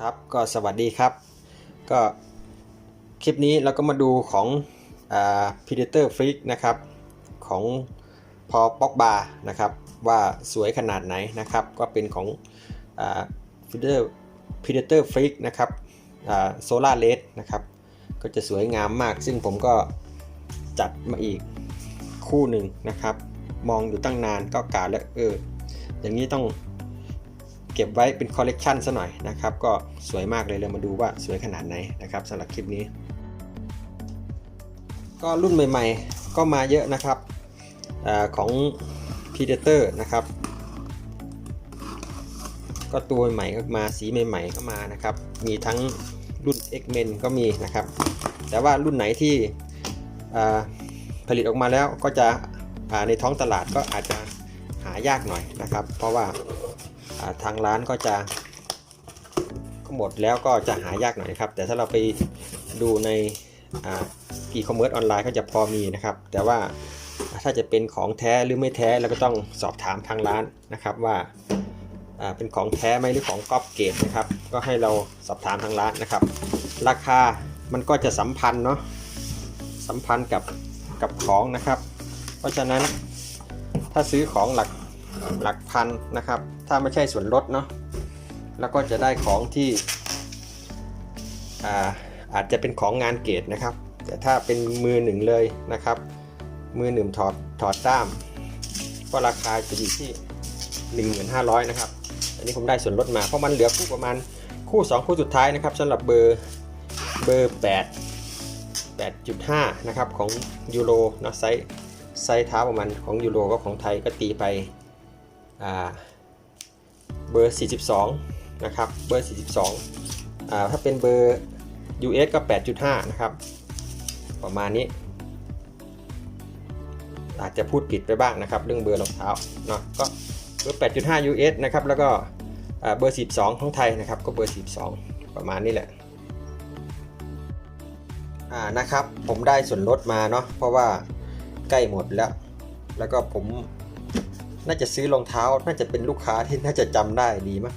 ครับก็สวัสดีครับ ก็คลิปนี้เราก็มาดูของอ Predator Freak นะครับ ของพอป็อกบานะครับ ว่าสวยขนาดไหนนะครับ ก็เป็นของอ Predator Predator Freak นะครับอ่า Solar Red นะครับ ก็จะสวยงามมาก ซึ่งผมก็จัดมาอีกคู่หนึ่งนะครับ มองอยู่ตั้งนานก็กาแล้วเอออย่างนี้ต้อง เก็บไว้เป็นคอลเลกชันซะหน่อยนะครับก็สวยมากเลยเรามาดูว่าสวยขนาดไหนนะครับสำหรับคลิปนี้ ก็รุ่นใหม่ๆ ก็มาเยอะนะครับอของ Predator นะครับก็ตัวใหม่ก็มาสีใหม่ๆก็มานะครับ มีทั้งรุ่น X-Men ก็มีนะครับ แต่ว่ารุ่นไหนที่ผลิตออกมาแล้วก็จะในท้องตลาดก็อาจจะหายากหน่อยนะครับ เพราะว่า ทางร้านก็จะก็หมดแล้วก็จะหายากหน่อยครับ แต่ถ้าเราไปดูในอีคอมเมิร์ซออนไลน์ก็จะพอมีนะครับ แต่ว่าถ้าจะเป็นของแท้หรือไม่แท้เราก็ต้องสอบถามทางร้านนะครับว่าเป็นของแท้ไหมหรือของก๊อปเกรดนะครับ ก็ให้เราสอบถามทางร้านนะครับ ราคามันก็จะสัมพันธ์เนาะสัมพันธ์กับกับของนะครับ เพราะฉะนั้นถ้าซื้อของหลัก หลักพันนะครับ ถ้าไม่ใช่ส่วนลดเนาะแล้วก็จะได้ของที่อาอาจจะเป็นของงานเกรดนะครับ แต่ถ้าเป็นมือหนึ่งเลยนะครับ มือหนึ่งถอดถอดด้ามก็ราคาจะอยู่ที่ 1500นะครับ อันนี้ผมได้ส่วนลดมา เพราะมันเหลือคู่ประมาณคู่ 2 คู่สุดท้ายนะครับสำหรับเบอร์เบอร์ 8 8.5 นะครับ ของยูโรเนาะไซส์ไซส์เท้าประมาณของยูโรก็ของไทยก็ตีไป เบอร์ 42 นะครับ เบอร์ 42อ่าถ้าเป็นเบอร์ US ก็ 8.5 นะครับ ประมาณนี้ อาจจะพูดผิดไปบ้างนะครับ เรื่องเบอร์รองเท้าเนาะ ก็เบอร์ 8.5 US นะครับ แล้วก็เบอร์ 12 ของไทยนะครับ ก็เบอร์ 12 ประมาณนี้แหละอ่านะครับผมได้ส่วนลดมาเนาะเพราะว่าใกล้หมดแล้ว แล้วก็ผม น่าจะซื้อรองเท้า น่าจะเป็นลูกค้าที่น่าจะจำได้ดีมั้ง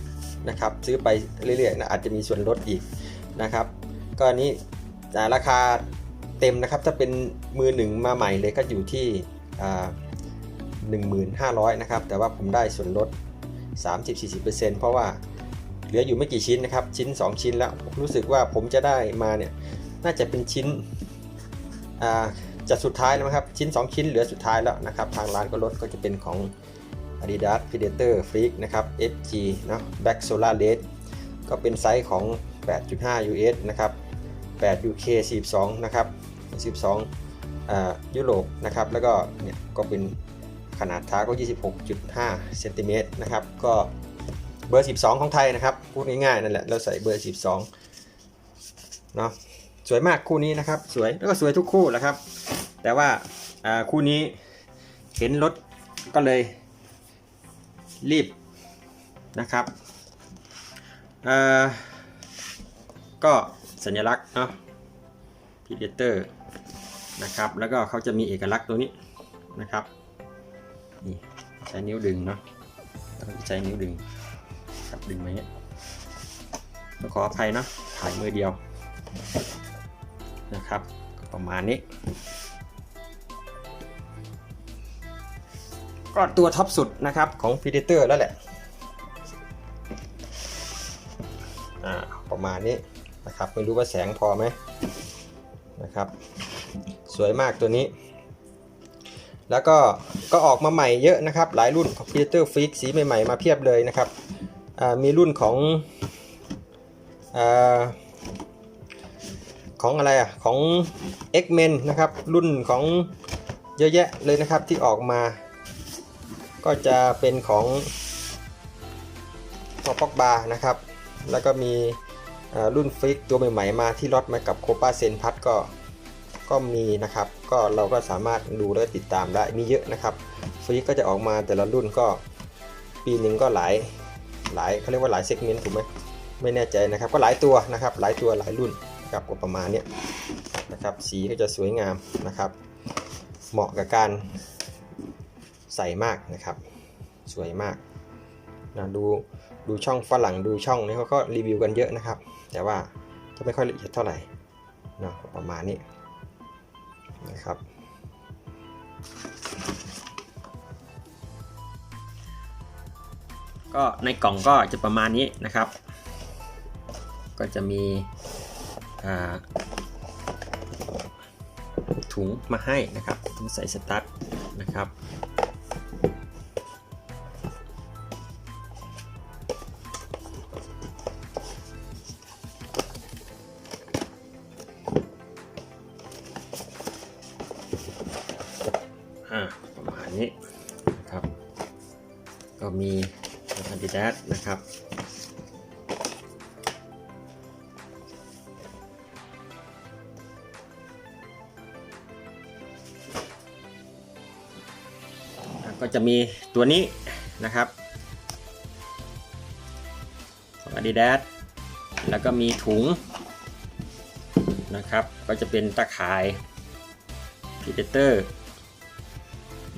นะครับ ซื้อไปเรื่อยๆนะอาจจะมีส่วนลดอีกนะครับ ก็อันนี้อ่ราคาเต็มนะครับ ถ้าเป็นมือหนึ่งมาใหม่เลยก็อยู่ที่หนึ่งหมื่นห้าร้อยนะครับ แต่ว่าผมได้ส่วนลด 30-40%เพราะว่าเหลืออยู่ไม่กี่ชิ้นนะครับ ชิ้น 2 ชิ้นแล้ว รู้สึกว่าผมจะได้มาเนี่ย น่าจะเป็นชิ้นจะสุดท้ายแล้วครับ ชิ้น 2 ชิ้นเหลือสุดท้ายแล้วนะครับ ทางร้านก็ลดก็จะเป็นของ Adidas Predator Freak นะครับ FG เนาะ Back Solar Red ก็เป็นไซส์ของ 8.5 US นะครับ 8 UK 42 นะครับ 12อ่ายุโรปนะครับ แล้วก็เนี่ยก็เป็นขนาดเท้าก็ 26.5เซนติเมตรนะครับ ก็เบอร์ 12 ของไทยนะครับ พูดง่ายๆนั่นแหละ เราใส่เบอร์ 12 เนาะ สวยมากคู่นี้นะครับ สวย แล้วก็สวยทุกคู่แหละครับ แต่ว่าอ่าคู่นี้เห็นรถก็เลย รีบนะครับเอ่อก็สัญลักษณ์เนาะ Predator นะครับ แล้วก็เขาจะมีเอกลักษณ์ตัวนี้นะครับนี่ใช้นิ้วดึงเนาะใช้นิ้วดึงครับดึงมาเนี้ยก็ขออภัยเนาะถ่ายมือเดียวนะครับ ประมาณนี้ ก็ตัวท็อปสุดนะครับของ Predator แล้วแหละประมาณนี้นะครับไม่รู้ว่าแสงพอไหมนะครับ สวยมากตัวนี้ แล้วก็ก็ออกมาใหม่เยอะนะครับ หลายรุ่นของ Predator Freak สีใหม่ๆมาเพียบเลยนะครับมีรุ่นของอของอะไรอะของ X-Men นะครับ รุ่นของเยอะแยะเลยนะครับที่ออกมา ก็จะเป็นของพอปอกบานะครับ แล้วก็มีรุ่นฟิกตัวใหม่ๆมาที่รถมากับโคปาเซนพัทก็ก็มีนะครับ ก็เราก็สามารถดูและติดตามได้มีเยอะนะครับฟิกก็จะออกมาแต่ละรุ่นก็ปีหนึ่งก็หลายหลายเขาเรียกว่าหลายเซกเมนต์ถูกไหมไม่แน่ใจนะครับ ก็หลายตัวนะครับ หลายตัวหลายรุ่นนะครับก็ประมาณเนี้ยนะครับ สีก็จะสวยงามนะครับ เหมาะกับการ ใสมากนะครับ สวยมากนะดูดูช่องฝรั่งดูช่องนี้เขาก็รีวิวกันเยอะนะครับ แต่ว่าจะไม่ค่อยละเอียดเท่าไหร่นะประมาณนี้นะครับก็ในกล่องก็จะประมาณนี้นะครับ ก็จะมีถุงมาให้นะครับถุงใส่สตาร์ทนะครับ จะมีตัวนี้นะครับของ Adidas แล้วก็มีถุงนะครับ ก็จะเป็นตะข่าย Predator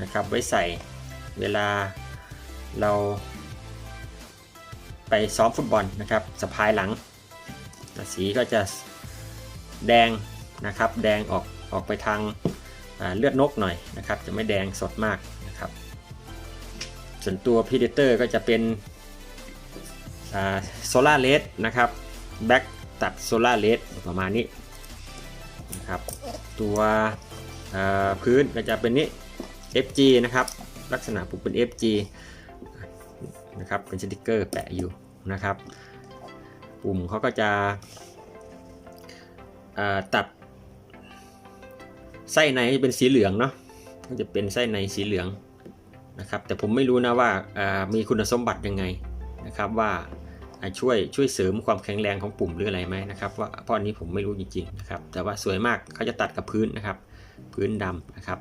นะครับ ไว้ใส่เวลาเราไปซ้อมฟุตบอลนะครับสะพายหลัง สีก็จะแดงนะครับ แดงออกออกไปทางเลือดนกหน่อยนะครับ จะไม่แดงสดมาก ส่วนตัว Predator ก็จะเป็นโซล่าเลสนะครับแบ็กตัดโซล่าเลสประมาณนี้นะครับตัวพื้นก็จะเป็นนี้ FG นะครับลักษณะปุ่มเป็น FG นะครับเป็นสติกเกอร์แปะอยู่นะครับ ปุ่มเขาก็จะตัดไส้ในเป็นสีเหลืองเนาะก็จะเป็นไส้ในสีเหลือง นะครับ แต่ผมไม่รู้นะว่าามีคุณสมบัติยังไงนะครับว่าาช่วยช่วยเสริมความแข็งแรงของปุ่มหรืออะไรไหมนะครับว่าเพราะอันนี้ผมไม่รู้จริงๆนะครับแต่ว่าสวยมากเขาจะตัดกับพื้นนะครับ พื้นดำนะครับ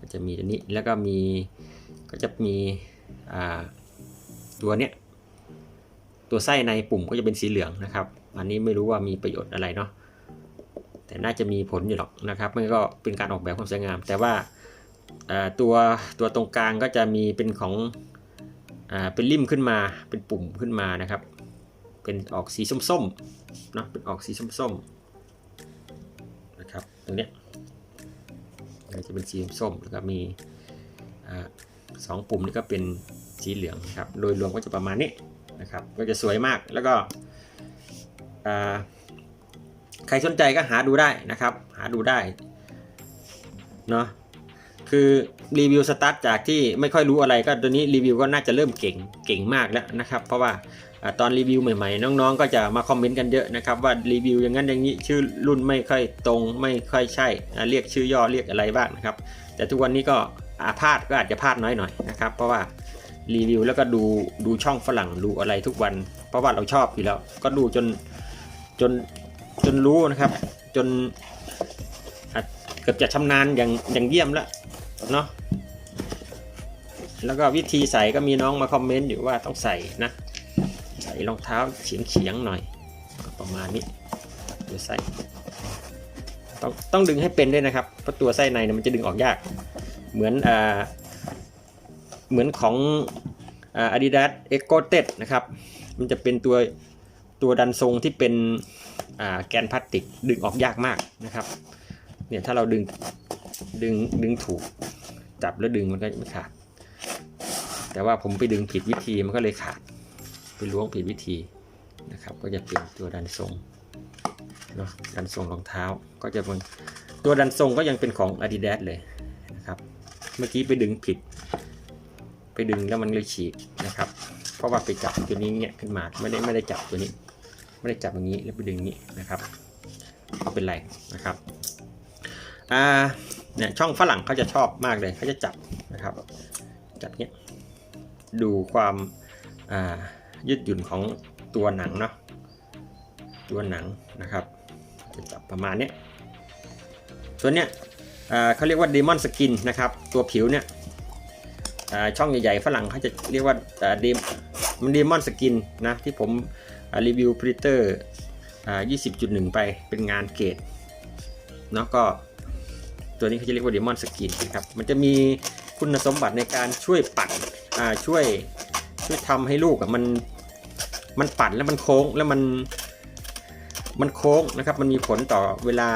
ก็จะมีตัวนี้แล้วก็มีก็จะมีตัวเนี้ยตัวไส้ในปุ่มก็จะเป็นสีเหลืองนะครับ อันนี้ไม่รู้ว่ามีประโยชน์อะไรเนาะแต่น่าจะมีผลอยู่หรอกนะครับมันก็เป็นการออกแบบความสวยงาม แต่ว่า ตัวตัวตรงกลางก็จะมีเป็นของอเป็นริมขึ้นมาเป็นปุ่มขึ้นมานะครับ เป็นออกสีส้มๆเนาะเป็นออกสีส้มๆนะครับตรงเนี้ยจะเป็นสีส้มแล้วก็มีอสองปุ่มนี่ก็เป็นสีเหลืองครับโดยรวมก็จะประมาณนี้นะครับ ก็จะสวยมากแล้วก็ใครสนใจก็หาดูได้นะครับ หาดูได้เนาะ คือรีวิวสตาร์ทจากที่ไม่ค่อยรู้อะไรก็ตัวนี้รีวิวก็น่าจะเริ่มเก่งเก่งมากแล้วนะครับ เพราะว่าอตอนรีวิวใหม่ๆ น้องๆ ก็จะมาคอมเมนต์กันเยอะนะครับว่ารีวิวอย่างนั้นอย่างนี้ชื่อรุ่นไม่ค่อยตรงไม่ค่อยใช่เรียกชื่อย่อเรียกอะไรบ้างนะครับ แต่ทุกวันนี้ก็อาพลาดก็อาจจะพลาดน้อยหน่อยนะครับ เพราะว่ารีวิวแล้วก็ดูดูช่องฝรั่งดูอะไรทุกวัน เพราะว่าเราชอบอยู่แล้วก็ดูจนจนจนรู้นะครับ จนเกือบจะชำนาญอย่างอย่างเยี่ยมแล้ว เนาะแล้วก็วิธีใส่ก็มีน้องมาคอมเมนต์อยู่ว่าต้องใส่นะ ใส่รองเท้าเฉียงเฉียงๆหน่อยก็ประมาณนี้เดี๋ยวใส่ต้องต้องดึงให้เป็นด้วยนะครับเพราะตัวไส้ในเนี่ยมันจะดึงออกยาก เหมือนอ่าเหมือนของอ่า Adidas e c o t e d นะครับ มันจะเป็นตัวตัวดันทรงที่เป็นแกนพลาสติกดึงออกยากมากนะครับ เนี่ยถ้าเราดึงดึงดึงถูก จับแล้วดึงมันก็ไม่ขาด แต่ว่าผมไปดึงผิดวิธีมันก็เลยขาด ไปล้วงผิดวิธีนะครับ ก็จะเป็นตัวดันทรงเนาะดันทรงรองเท้าก็จะเป็นตัวดันทรงก็ยังเป็นของ Adidas เลยนะครับ เมื่อกี้ไปดึงผิด ไปดึงแล้วมันเลยฉีกนะครับ เพราะว่าไปจับตัวนี้เนี่ยขึ้นมาไม่ได้ไม่ได้จับตัวนี้ ไม่ได้จับอย่างนี้แล้วไปดึงอย่างนี้นะครับก็เป็นไรนะครับอ่า เนี่ยช่องฝรั่งเขาจะชอบมากเลยเขาจะจับนะครับ จับเนี้ยดูความยืดหยุ่นของตัวหนังเนาะตัวหนังนะครับ จะจับประมาณเนี้ยส่วนเนี้ยเขาเรียกว่าเดมอนสกินนะครับ ตัวผิวเนี่ยช่องใหญ่ๆฝรั่งเขาจะเรียกว่าเดมมันเดมอนสกินนะที่ผมรีวิวพรีเตอร์อ่า20.1 ไปเป็นงานเกรดเนาะก็ ตัวนี้เขาจะเรียกว่าเดมอนสกินนะครับ มันจะมีคุณสมบัติในการช่วยปัดอ่าช่วยช่วยทำให้ลูกอะมันมันปั่นแล้วมันโค้งแล้วมันมันโค้งนะครับ มันมีผลต่อเวลา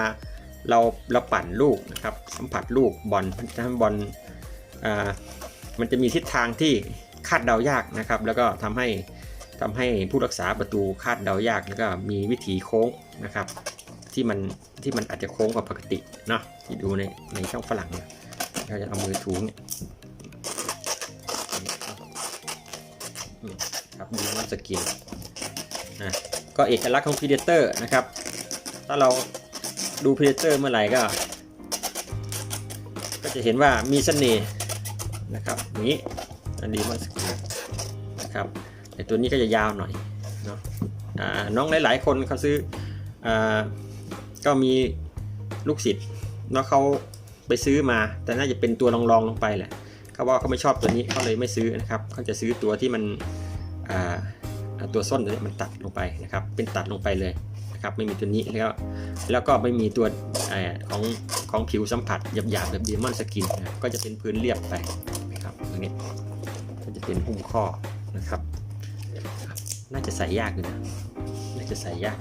เราเราปั่นลูกนะครับ สัมผัสลูกบอลทำบอลอ่ามันจะมีทิศทางที่คาดเดายากนะครับ แล้วก็ทำให้ทำให้ผู้รักษาประตูคาดเดายากแล้วก็มีวิถีโค้งนะครับ ที่มันที่มันอาจจะโค้งกว่าปกติเนาะที่ดูในในช่องฝรั่งเนี่ยเราจะเอามือถูเนี่ยครับดูมันสกินนะก็เอกลักษณ์ของ Predator นะครับ ถ้าเราดู Predator เมื่อไหร่ก็ ก็จะเห็นว่ามีเสน่ห์นะครับนี้อันดีมันสกินนะครับแต่ตัวนี้ก็จะยาวหน่อยเนาะอ่าน้องหลาย ๆ คนเขาซื้ออ่า ก็มีลูกศิษย์เนาะเขาไปซื้อมา แต่น่าจะเป็นตัวรองๆลงไปแหละเขาว่าเขาไม่ชอบตัวนี้เขาเลยไม่ซื้อนะครับเขาจะซื้อตัวที่มันตัวส้นตัวนี้มันตัดลงไปนะครับ เป็นตัดลงไปเลยนะครับไม่มีตัวนี้แล้วแล้วก็ไม่มีตัวอของของผิวสัมผัสหยาบๆแบบดีมอนสกินนะก็จะเป็นพื้นเรียบไปนะครับตรงนี้ก็จะเป็นหุ้มข้อนะครับ น่าจะใส่ยากอยู่นะน่าจะใส่ยาก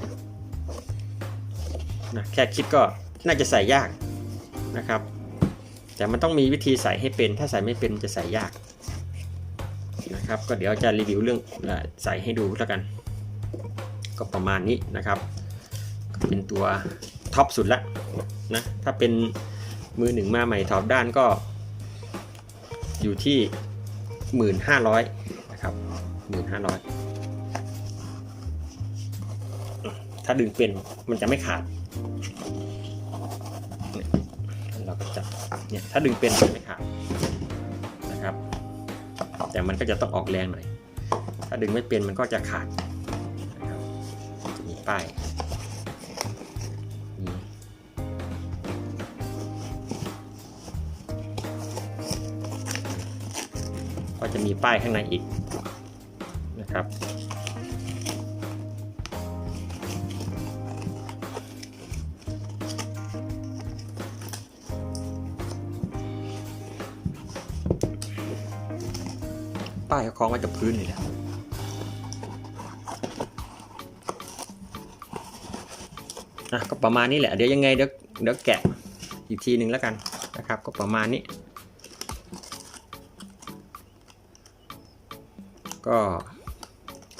นะแค่คิดก็น่าจะใส่ยากนะครับ แต่มันต้องมีวิธีใส่ให้เป็น ถ้าใส่ไม่เป็นจะใส่ยากนะครับ ก็เดี๋ยวจะรีวิวเรื่องใส่ให้ดูแล้วกัน ก็ประมาณนี้นะครับ เป็นตัวท็อปสุดละนะถ้าเป็นมือหนึ่งมาใหม่ท็อปด้านก็อยู่ที่ 1,500นะครับ1,500ถ้าดึงเป็นมันจะไม่ขาด เราก็จับเนี่ยถ้าดึงเป็นมันจะไม่ขาดนะครับ แต่มันก็จะต้องออกแรงหน่อย ถ้าดึงไม่เป็นมันก็จะขาดนะครับจะมีป้ายนี่ก็จะมีป้ายข้างในอีกนะครับ ป้ายเขาคล้องไว้กับพื้นนี่แหละอะก็ประมาณนี้แหละ เดี๋ยวยังไงเดี๋ยวเดี๋ยวแกะอีกทีหนึ่งแล้วกันนะครับ ก็ประมาณนี้ ก็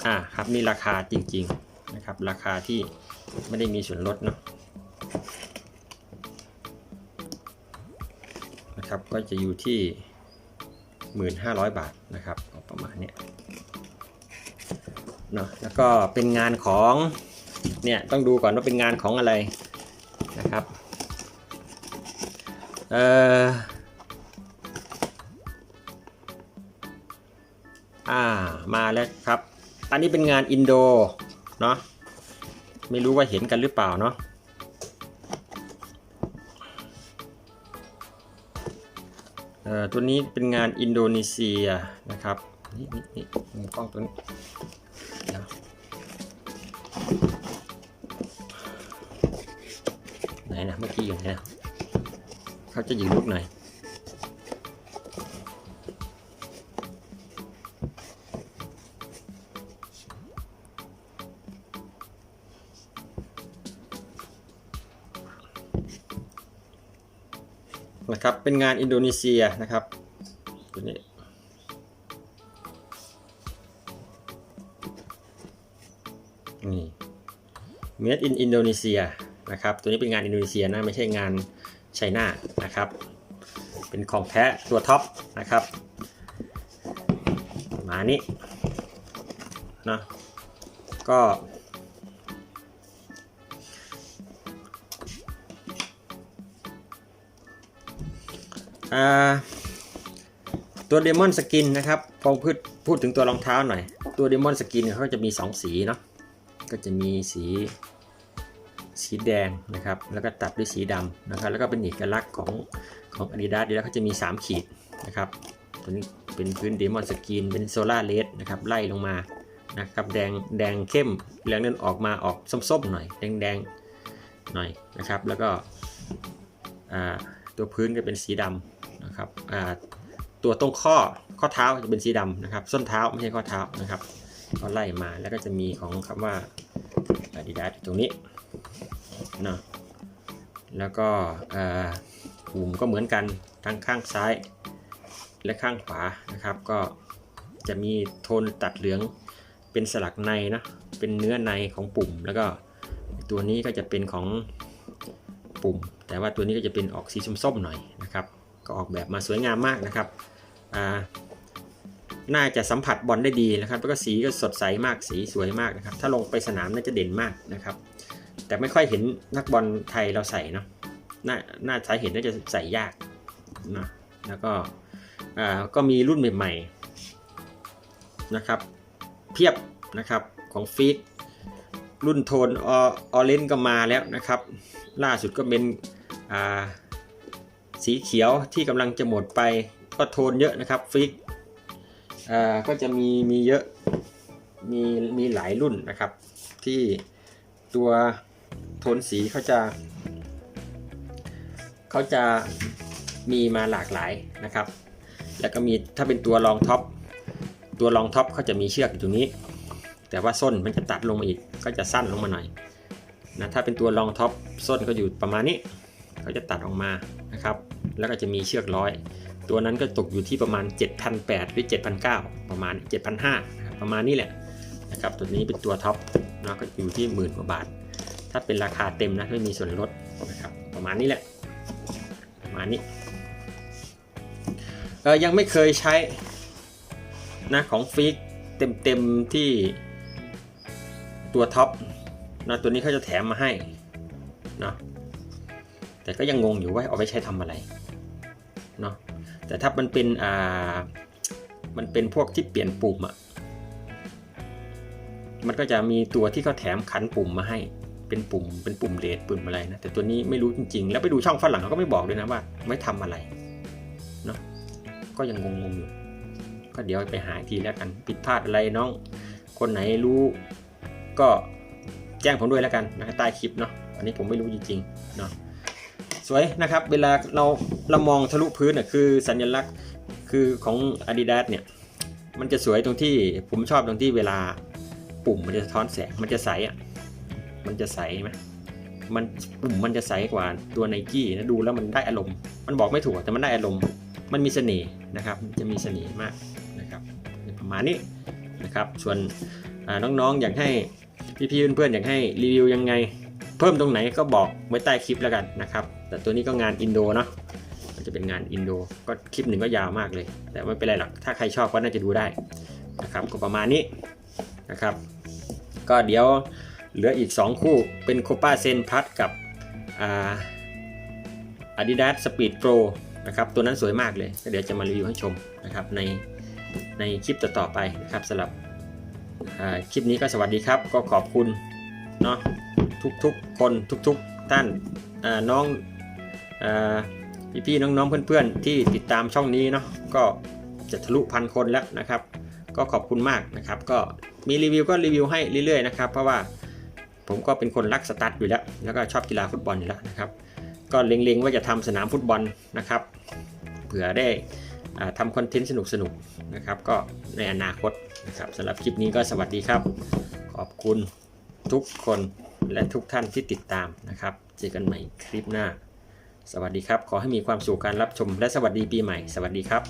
อ่าครับนี่ราคาจริงๆนะครับ ราคาที่ไม่ได้มีส่วนลดเนาะนะครับก็จะอยู่ที่ 1,500 บาทนะครับ ประมาณเนี้ยเนาะแล้วก็เป็นงานของเนี่ยต้องดูก่อนว่าเป็นงานของอะไรนะครับเอ่ออ่ามาแล้วครับ อันนี้เป็นงานอินโดเนาะไม่รู้ว่าเห็นกันหรือเปล่าเนาะเอ่อตัวนี้เป็นงานอินโดนีเซียนะครับ นี่นี่นี่มุมกล้องตัวนี้เดี๋ยวไหนนะเมื่อกี้อยู่ไหนนะเขาจะยิงลูกไหนนะครับเป็นงานอินโดนีเซียนะครับ made in Indonesia นะครับ ตัวนี้เป็นงานอินโดนีเซียนะ ไม่ใช่งานไชน่านะครับ เป็นของแท้ตัวท็อปนะครับมานี้นะก็ตัวเดมอนสกินนะครับพอพูดพูดถึงตัวรองเท้าหน่อย ตัวเดมอนสกินเขาจะมี 2 สีเนาะก็จะมีสี สีแดงนะครับ แล้วก็ตัดด้วยสีดำนะครับ แล้วก็เป็นเอกลักษณ์ของของ Adidas ดีแล้วเขาจะมี 3 ขีดนะครับ ตัวนี้เป็นพื้นเดมอนสกินเป็นโซล่าเลสนะครับ ไล่ลงมานะครับ แดงแดงเข้มแรงนั้นออกมาออกส้มๆหน่อยแดงแดงๆหน่อยนะครับ แล้วก็ตัวพื้นก็เป็นสีดำนะครับตัวตรงข้อข้อเท้าจะเป็นสีดำนะครับ ส้นเท้าไม่ใช่ข้อเท้านะครับก็ไล่มาแล้วก็จะมีของคำว่า Adidas ตรงนี้ เนาะแล้วก็ปุ่มก็เหมือนกันทั้งข้างซ้ายและข้างขวานะครับ ก็จะมีโทนตัดเหลืองเป็นสลักในนะเป็นเนื้อในของปุ่ม แล้วก็ตัวนี้ก็จะเป็นของปุ่ม แต่ว่าตัวนี้ก็จะเป็นออกสีส้มๆหน่อยนะครับ ก็ออกแบบมาสวยงามมากนะครับน่าจะสัมผัสบอลได้ดีนะครับ แล้วก็สีก็สดใสมากสีสวยมากนะครับ ถ้าลงไปสนามน่าจะเด่นมากนะครับ แต่ไม่ค่อยเห็นนักบอลไทยเราใส่เนาะน่าน่าสาเหตุน่าจะใส่ยากนะแล้วก็อ่าก็มีรุ่นใหม่ๆนะครับ เพียบนะครับของฟีกรุ่นโทนออเรนก็มาแล้วนะครับ ล่าสุดก็เป็นอ่าสีเขียวที่กำลังจะหมดไปก็โทนเยอะนะครับฟิกอ่าก็จะมีมีเยอะมีมีหลายรุ่นนะครับ ที่ตัว โทนสีเขาจะเขาจะมีมาหลากหลายนะครับ แล้วก็มีถ้าเป็นตัวรองท็อปตัวรองท็อปเขาจะมีเชือกอยู่ตรงนี้ แต่ว่าส้นมันจะตัดลงมาอีกก็จะสั้นลงมาหน่อยนะถ้าเป็นตัวรองท็อปส้นก็อยู่ประมาณนี้เขาจะตัดออกมานะครับ แล้วก็จะมีเชือกร้อย ตัวนั้นก็ตกอยู่ที่ประมาณ 7,800หรือ7,900 ประมาณ 7,500ประมาณนี้แหละนะครับ ตัวนี้เป็นตัวท็อปนะก็อยู่ที่หมื่นกว่าบาท ถ้าเป็นราคาเต็มนะไม่มีส่วนลดนะครับ ประมาณนี้แหละ ประมาณนี้เออยังไม่เคยใช้นะของฟิกเต็มๆที่ตัวท็อปนะตัวนี้เขาจะแถมมาให้นะแต่ก็ยังงงอยู่ว่าเอาไปใช้ทำอะไรเนาะแต่ถ้ามันเป็นอ่ามันเป็นพวกที่เปลี่ยนปุ่มอะ่ะมันก็จะมีตัวที่เขาแถมขันปุ่มมาให้ เป็นปุ่มเป็นปุ่มเลดปุ่มอะไรนะแต่ตัวนี้ไม่รู้จริง ๆ แล้วไปดูช่องฝรั่งเขาก็ไม่บอกเลยนะว่าไม่ทำอะไรเนาะก็ยังงงๆอยู่ก็เดี๋ยวไปหาอีกทีแล้วกันผิดพลาดอะไรน้อง คนไหนรู้ก็แจ้งผมด้วยแล้วกันนะใต้คลิปเนาะอันนี้ผมไม่รู้จริงๆเนาะสวยนะครับ เวลาเราเรามองทะลุพื้นน่ะคือสัญลักษณ์คือของ Adidas เนี่ยมันจะสวยตรงที่ผมชอบตรงที่เวลาปุ่มมันจะสะท้อนแสงมันจะใสอะ มันจะใสไหมมันปุ่มมันจะใสกว่าตัวไนกี้นะดูแล้วมันได้อารมณ์มันบอกไม่ถูกแต่มันได้อารมณ์มันมีเสน่ห์นะครับ จะมีเสน่ห์มากนะครับประมาณนี้นะครับ ส่วนน้องๆอยากให้พี่ๆเพื่อนๆอยากให้รีวิวยังไง เพิ่มตรงไหนก็บอกไว้ใต้คลิปแล้วกันนะครับ แต่ตัวนี้ก็งานอินโดเนาะมันจะเป็นงานอินโดก็คลิปหนึ่งก็ยาวมากเลย แต่ไม่เป็นไรหรอกถ้าใครชอบก็น่าจะดูได้นะครับก็ประมาณนี้นะครับ ก็เดี๋ยว เหลืออีก 2 คู่เป็นโคปาเซนพัทกับอา Adidas Speed Pro นะครับตัวนั้นสวยมากเลยก็เดี๋ยวจะมารีวิวให้ชมนะครับในในคลิปต่อๆไปนะครับสำหรับคลิปนี้ก็สวัสดีครับ ก็ขอบคุณเนาะทุกๆคนทุกๆท่านอ่าน้องอาพี่ๆน้องๆเพื่อนๆ ที่ติดตามช่องนี้เนาะก็จะทะลุพันคนแล้วนะครับ ก็ขอบคุณมากนะครับ ก็มีรีวิวก็รีวิวให้เรื่อยๆนะครับ เพราะว่า ผมก็เป็นคนรักสตั๊ดอยู่แล้ว แล้วก็ชอบกีฬาฟุตบอลอยู่แล้วนะครับ ก็เล็งๆว่าจะทำสนามฟุตบอลนะครับ เผื่อได้อ่าทำคอนเทนต์สนุกๆนะครับ ก็ในอนาคตนะครับสำหรับคลิปนี้ก็สวัสดีครับ ขอบคุณทุกคนและทุกท่านที่ติดตามนะครับ เจอกันใหม่คลิปหน้า สวัสดีครับ ขอให้มีความสุขการรับชมและสวัสดีปีใหม่ สวัสดีครับ